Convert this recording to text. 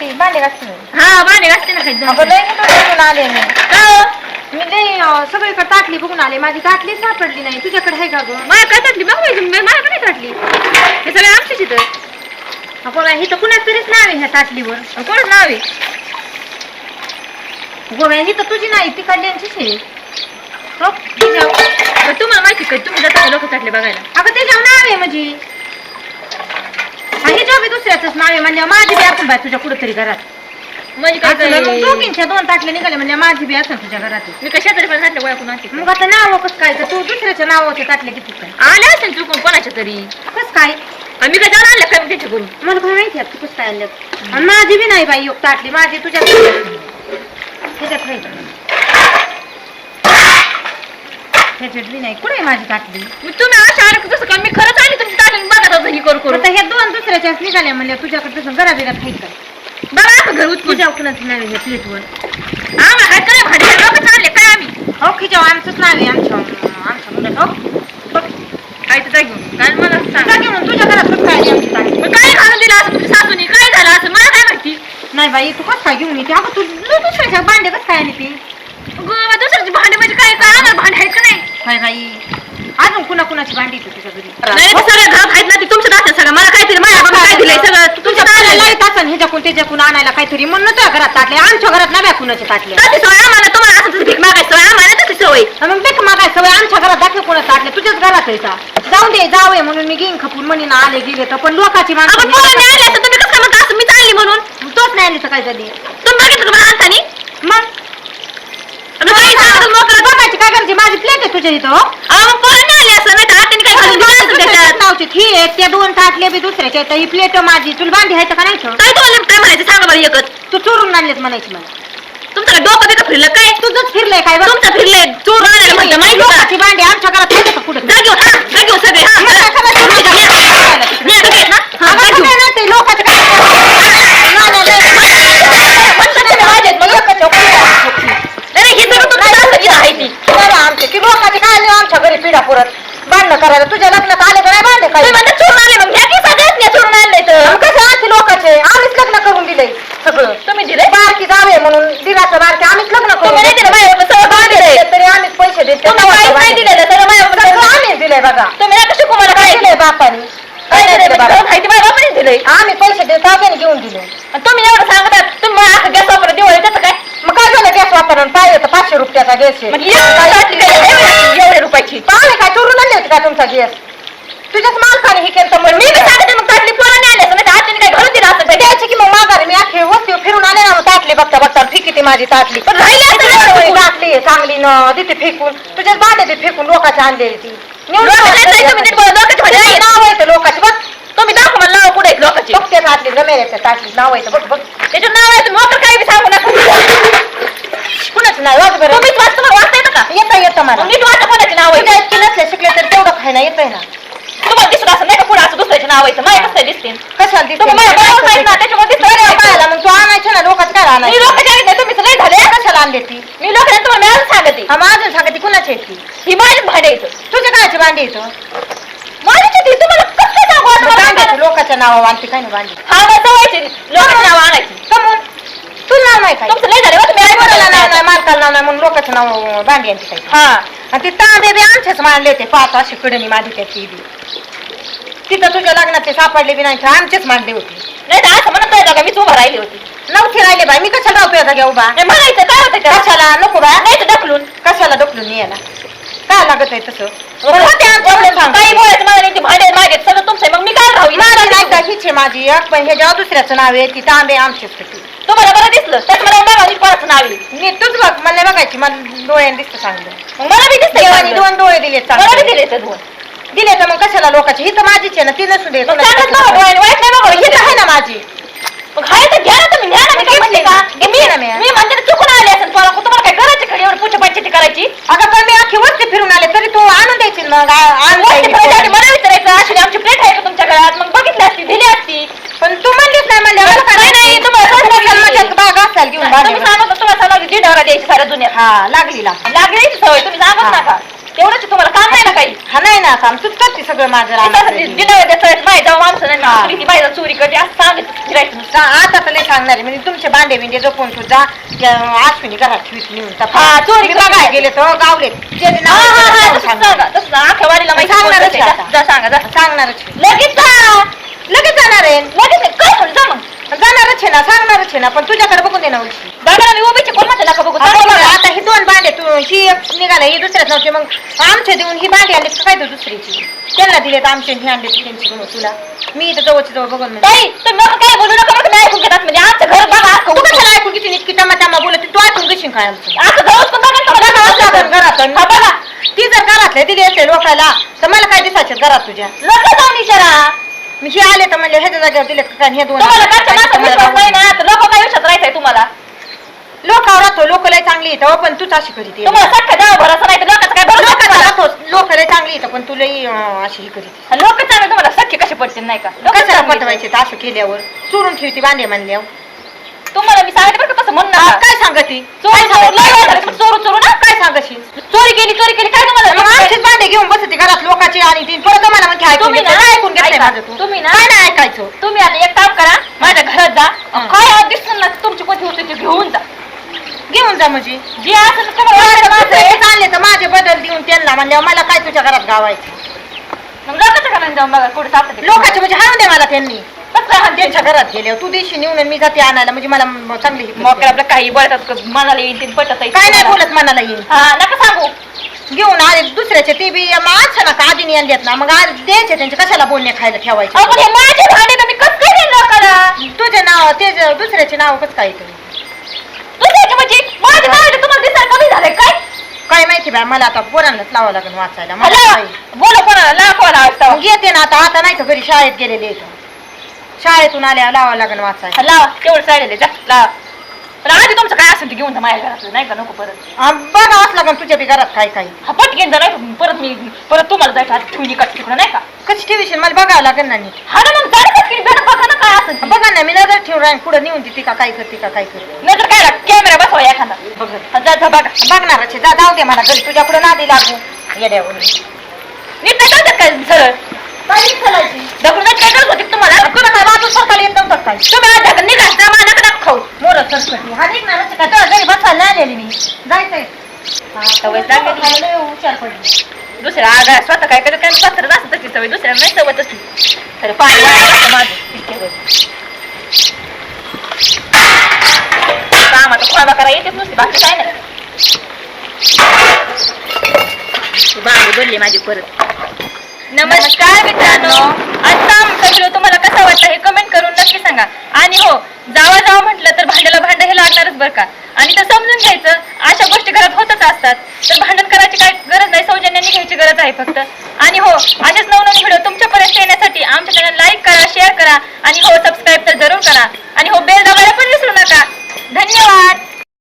घासते भांडे घासते हा भांडे घासते ना खाली अगं लय मोठं बघून आले मी. का हो? मी लय अं, सगळीकडे ताटली बघून आले. माझी ताटली सापडली नाही. तुझ्याकडे आहे का गं? माझ्या काय टाकली बघ बाई, मला टाकली हे सगळे इथं. बाई, इथं कुणाच तरीच नाव आहे ह्या ताटलीवर आणि कोणाचं नाव आहे? गोव्या ही तर तुझी नाही ती कल्याणचीच आहे. हो, तिच्यावर. तर तुम्हाला माहिती का? तुम्ही जाता लोक टाकले बघायला? अगं त्याच्यावर नाव आहे म्हणजे आणि हिच्यावर बी दुसऱ्याच नाव म्हणजे माझी बी असून बाय तुझ्या कुठेतरी घरात. म्हणजे काय असं मग काय दोघींच्या दोन ताटले निघाले म्हणजे माझी बी असेल तुझ्या घरात मी कशा तरी पण घातलं कोण आणते मग आता नाव कसं काय? तर तू दुसऱ्याच्या नावाचे ताटले किती काय? आले असेल चुकून कोणाच्या तरी. कसं काय? मी काय जाऊन आणलं काय त्याच्याकडून? मला काय माहिती आहे तू कसं काय आणलं. आणि माझी बी नाही बाई योग ताटली. माझी तुझ्या ह्याच्यात नाही. ह्याच्यात बी नाही. कुठे आहे माझी मी तुम्ही अशा आलं कसं काय मी खरंच आली तुमची ताटली बघत होतं ही करू करू आता ह्या दोन दुसऱ्याच्या निघाल्या म्हणजे तुझ्याकडे तसं घरा बिरात खायचं बघा आता घर उचकून तुझ्या कुणाचं नाव आहे प्लेटवर आम्हाला काय काय भाजी चालले काय आम्ही? हो खिजाव आमचंच नाव आहे आमच्या आमच्या मुलात हो बघ काय तर घेऊन. काय मला सांग. तुझ्या घरात कसं काय आमची मग काय घालून दिलं असं तुमच्या सासूनी? काय झालं असं? मला काय माहिती? नाही बाई तू कसं काय घेऊन येते? अगं तू तू दुसऱ्याच्या भांडे कसं काय आली ती गोवा काय बाई. अजून कुणा कुणाची भांडी येते तुझ्या घरी? नाही ते सगळ्या घरात आहेत ना ते तुमच्या दात्या सगळं मला काय तरी माझ्या बाबा काय दिलंय? सगळं तुझ्या तुमच्या ताटल्या दात्याला लाइट असन ह्याच्याकून त्याच्याकून आणायला काहीतरी म्हणून तुझ्या घरात ताटले. आमच्या घरात नव्या कुणाचे ताटले तशी सवय आम्हाला? तुम्हाला असं तसं भीक मागायची सवय आम्हाला तशी सवय मग देख मागाय सवय आमच्या घरात दाखव कोणा ताटले. तुझ्याच घरात आहे का? जाऊ दे जावे म्हणून मी घेईन खपून म्हणून आले गेले तर. पण लोकांची आपण माणसं आले तर तुम्ही कसं काय म्हणता असं? मी चालली म्हणून. तोच नाही आली तर काय झाली? तुम्ही बघितलं का मला आणतानी मग? मग काही सांगत मोकळं? बघायची काय करायची? माझी प्लेट आहे तुझ्या इथं हो? अहो, पोरांनी आले असं नाही तर हाताने काय घालून दिलं असेल दुसऱ्याच्याच त्याच्यात? नावची ही एक त्या दोन ताटले बी दुसऱ्याच्या आहेत. ही प्लेट माझी. तुला भांडी आहे का नाही ठेव? काय तुम्हाला काय म्हणायचं? सांगा बरं एकच. तू चोरून आणलेत म्हणायची मला. तुमचं काय डोकं बिकं फिरलं काय? तुझंच फिरलंय काय बघ तुमचं फिरलंय. चोर आणायला म्हणतं माहिती का? लोकांची भांडी आमच्या घरात कुठं? जा घेऊन हा जा घेऊन सगळे हा मला काय करायला? तुझ्या लग्नात आले तर नाही भांडे म्हणता चोरून आले मग. घ्या की सगळ्याच नाही चोरून आणलंय तर. कसे आमचे लोकांचे? आम्हीच लग्न करून दिलंय सगळं. तुम्ही दिले? बारकी जावे म्हणून दिराचं बारकी. आम्हीच लग्न करून दिलं तरी आम्हीच पैसे देतो. नाही दिलेलं सगळं आम्हीच दिलंय बघा. तुम्ही नका शिकू मला काय दिलंय बापानी? काय बाबा? माहिती माझ्या बापाने दिलंय आम्ही पैसे देतो ताब्याने घेऊन दिले. तुम्ही एवढं सांगतात तुम्ही असं गॅस वापरा दिवाळी वापरून काय येतं पाचशे रुपयाचा गॅस आहे. मग एवढी बाटली काय एवढी- एवढ्या रुपयाची. पाहुणे काय चोरून आणले होते का तुमचा गॅस? तुझ्याच मालकाने हे केलं तर मी बी सांगते मग ताटली पोराने आले असं नाही तर आजीने काय घालून दिलं असं? काय द्यायची की मग माघारी? मी अख्खे वस्ती फिरून आले ना मग ताटली बघता बघता फिकी ती माझी ताटली. पण राहिली असते ना किती फेकून. ताटली चांगली न तिथे फेकून. तुझ्याच भांडे ते फेकून लोकांची आणलेली ती. लोकांची नाही, तुम्ही नीट बोला, लोकांची भांडी त्याचे नाव आहे. ते लोकांची बघ. तुम्ही दाखवा मला नाव कुठे आहेत लोकांची. बघ त्या ताटली रमेऱ्याच्या ताटली नाव आहे ते, बघ बघ. त्याच्यात नाव आहे तुम्ही काही बी सांगू नका. वाच बरं. तुम्हीच वाचता मला वाचता येतं का? येतं येतं मला. नीट वाचा कोणाचे नाव आहे तुझ्या इतके नसले शिकले तर तेवढं खायला येतंय ना. तुम्हाला दिसत असं नाही का पुढे असं दुसऱ्याचे नाव आहे माझ्या कसं दिसते कशाला दिसते? तुम्ही माझ्या बरोबर आहेत ना, त्याच्यामुळे दिसतं बरं, नाही. पाहायला मग तू आणायचं ना लोकांचं काय मी आणायचं लोकांच्या नाही तुम्ही लय झाले. कशाला आणली ती? मी लोकांना तुम्हाला मिळालं सांगते. हा अजून सांगा ती कुणाची आहे ती? ही माझी भांडे येतं तुझ्या कायची भांडी येतं माझी ती तुम्हाला कसं सांगू आता मला भांड्याची. लोकांच्या नाव आणते काय नाही भांडी? हा मग जवळची लोकांची नाव आणायची. कमून तू नाव नाही काय? तुमचं लय झाले बरं, मी काय ऐकून बोलायला नाव नाही. म्हणून लोकांचं नाव भांडी आणते काय हा. आणि ती तांबे बी आमचेच मांडले होते. पाच अशी कडणी माझी त्याची बी. तिथं तुझ्या लग्नात ते सापडले बी नाही तर आमचेच मांडले होते. नाही तर असं म्हणत नाही का मीच उभा राहिली होती. नव्हते राहिले बाई. मी कशाला उपयोगा घ्या उभा नाही म्हणायचं काय होतं कशाला? नको बा. नाही तर ढकलून. कशाला डोकलून यायला काय लागत आहे तसं? होते आमच्या एवढं एवढे सांग. काही बोलायचं मला नाही ते भांडे माझे सगळं तुमचं आहे. मग मी काय राहू माझी नाही का हीच आहे माझी. एक पण हे जेव्हा दुसऱ्याचं नाव आहे ती तांबे आमचेच होती. तुम्हाला बरं दिसलं त्यात मी कोणाचं नाव आहे मी तूच बघ मला नाही बघायची मला डोळ्याने दिसतं चांगलं. मग मला बी देवाने चांगलं. दोन डोळे दिले मला बी दिले दोन. दिले तर मग कशाला लोकांची? ही तर माझीच आहे ना ती नसू दे. मग चांगलंच बघा डोळ्याने वाईट नाही बघा ही तर आहे ना माझी. मग हाय तर घ्या ना तुम्ही घ्या ना मी काय म्हणते का? मी ना मी. मी म्हणते ना चुकून आले असेल तुम्हाला. तुम्हाला काय करायची खडी एवढी पूजा पंचायती करायची? अगं पण मी अख्खी वस्ती फिरून आले तरी तू आणून द्यायची ना मग. आ- आण वरती द्यायची. पाहिजे आणि मला विचारायचं अशी आमची प्लेट आहे का तुमच्या घरात मग बघितली असती दिली असती. पण तू म्हणलीच नाही म्हणले मला काय नाही, नाही, तुम्हाला तुम्हाला सांगितलं माझ्यात मी. बाग असाल घेऊन तुम्ही भांडे. सांगत होता, तुम्हाला सांगा द्यायची साऱ्या दुनियात हा लागली लाग लागली सवय तुम्ही सांगत हा. नका तेवढंच तुम्हाला काम नाही ना काही हा नाही ना काम तूच करते सगळं माझं रानातलं ते. त्याचं बाई जाऊ माणसं नाही हा. चोरी ती करते असं सांगत फिरायचं नुसतं. जा, आता तर नाही सांगणार आहे. म्हणजे तुमचे भांडे बिंडे जपून तू जा त्या अश्विनी घरात ठेवीत नेऊन. हा, चोरी मी. बघायला गेले तर गावले जे जे हा, नाव हा, आहे हा, ते सांग. सांगा तसं सांगा. अख्ख्या वाडीला माहिती सांगणारच आहे. आता. जा सांगा जा सांगणारच आहे. लगेच जा लगेच जाणार आहे. लगेच नाही. काय म्हणून जा मग? जाणारच आहे ना सांगणारच आहे ना पण तुझ्याकडे बघून दे ना उलशी बघा मी उभीचे कोण म्हणते नका बघू. आता बघा, ही दोन भांडे तू ही एक निघाला ही दुसऱ्यात नव्हती. मग आमच्या देऊन ही भांडी आणली का काय तू दुसरीची त्यांना दिले तर आमचे ही आणले त्यांची बनव तुला. मी इथं जवळची जवळ बघून. ताई तुम्ही काय बोलू नका बरं का मी ऐकून घेतात म्हणजे आमच्या घर बघा. अख्खं तू उठून. कशाला ऐकून किती इतकी टमा टमा बोलत तू ऐकून घेशील काय आमचं? घरच पण बघा ना. घरात हा, बघा. ती जर घरातले दिली असेल लोकायला तर मला काय दिसायचे घरात तुझ्या? लोक जाऊन विचारा मी हे आले तर म्हणले ह्याच्या जागेवर दिले का काय? हे दोन तुम्हाला घरच्या माणसावर विश्वास नाही ना? तर लोक काय विश्वास राहायचंय तुम्हाला? लोकावर राहतो लोक लय चांगली येतं पण तूच अशी करीत ये. तुम्हाला सख्या द्यावं भरोसा नाही तर लोकांचं काय भरोसा लोकांचा तुम्हाला? राहतो लोक लय चांगली येतं पण तू लय अं, अशी ही करीत लोक चांगले तुम्हाला कसे पडतील नाही का? लोक कशाला चांगले पटवायचे असं केल्यावर? चोरून ठेवती बांधे म्हणल्यावर. तुम्हाला मी सांगते बरं का तसं नका. काय सांगती? चोरू काय चोरू लय वेळा झालं, सांगती? पण चोरू चोरू ना काय सांगशील चोरी केली चोरी केली काय मग तुम्हाला आमचीच भांडे घेऊन बसते घरात लोकांची आणि ती परत मला म्हणते तुम्ही. ना- ऐकून घेतलंय ऐका, माझं तू. तुम्ही ना- काय नाही ऐकायचं? तुम्ही आता एक काम करा माझ्या घरात जा. हा. काय दिसलं ना तुमची कोणती वस्तू ती घेऊन जा. घेऊन जा म्हणजे? जे असेल माझं आहे. दुसऱ्याचे आणले तर माझे बदल देऊन त्यांना म्हणल्यावर मला काय तुझ्या घरात गावायचं? मग लोकांच्या घरात जाऊन बघा कुठे सापडते लोकांचे म्हणजे हाणून दे मला त्यांनी. कसं? त्यांच्या घरात गेले तू दिवशी नेऊन आणि मी जाते आणायला म्हणजे मला म- चांगली ही. आपलं काही बोलतात मनाला येईल ते पटत काय नाही बोलत मनाला येईल. हा नका सांगू. घेऊन आले दुसऱ्याचे ते बी माणसं ना का आधी आणलेत ना? मग आज द्यायचे त्यांचे कशाला बोलणे खायला ठेवायचे? अहो, पण हे माझे भांडे तर मी कसं काय लोकांना तुझे नाव ते जे- दुसऱ्याचे नाव कसं काय दुसऱ्याचे म्हणजे माझे भांडे तुम्हाला दिसायला कमी झाले काय? काय माहिती बाय मला आता पोरांनाच लावावं लागेल वाचायला. मला हॅलो. बोला कोणाला लावा कोणाला असतं. मग येते ना आता आता नाही तर घरी शाळेत गेलेले शाळेतून आल्या लावावं लागेल वाचायला. लावा तेवढं साडेले जा लावा. पण आधी तुमचं काय असेल ते घेऊन जा माझ्या घरातलं नाही का नको परत. हा, बघावंच लागेल तुझ्या बी घरात काय काय. हा पट घेऊन जा नाही तर परत मी परत तुम्हाला जायचं आता ठेवली का तिकडं नाही का? कशी ठेवीशील? मला बघावं लागेल ना नीट. हा ना मग की जरा बघा ना काय असेल ते. बघा ना मी नजर ठेवून राहीन. पुढे नेऊन देते का काय करते का काय करते. नंतर काय कॅमेरा बसवा एखादा. बघत हा, जा जा बघा. आहे. जा जाऊ दे मला घरी. तुझ्या पुढे नादी लागू येड्यावर नीट नाही जातात काय सरळ? दगडून काय करत होती तुम्हाला? तुला काय बाजू सरकारला येत नव्हतं काय? तुम्ही आज ढकल निघा जा मला हा घरी बसायला आलेली मी. जायचंय. सवय लागली. खायला पडली. दुसऱ्या आगा स्वतः काय करत काय पत्र असत तशी सवय दुसऱ्या नाही सवत असली तर पाणी वाढलं माझं इतक्यावर. काम आता खोबा करा येतेच नुसती. बाकी काय नाही. बांगडी बोलली माझी परत. नमस्कार मित्रांनो. आजचा आमचा व्हिडिओ तुम्हाला कसा वाटला हे कमेंट करून नक्की सांगा. आणि हो जावा जावा म्हटलं तर भांड्याला भांडं हे लागणारच बरं का? आणि तर समजून घ्यायचं अशा गोष्टी घरात होतच असतात. तर भांडण करायची काय गरज नाही सौजन्याने घ्यायची गरज आहे फक्त. आणि हो असेच नवनवीन व्हिडिओ तुमच्यापर्यंत येण्यासाठी आमच्या चॅनल लाईक करा शेअर करा. आणि हो सबस्क्राईब तर जरूर करा. आणि हो बेल दाबायला पण विसरू नका. धन्यवाद.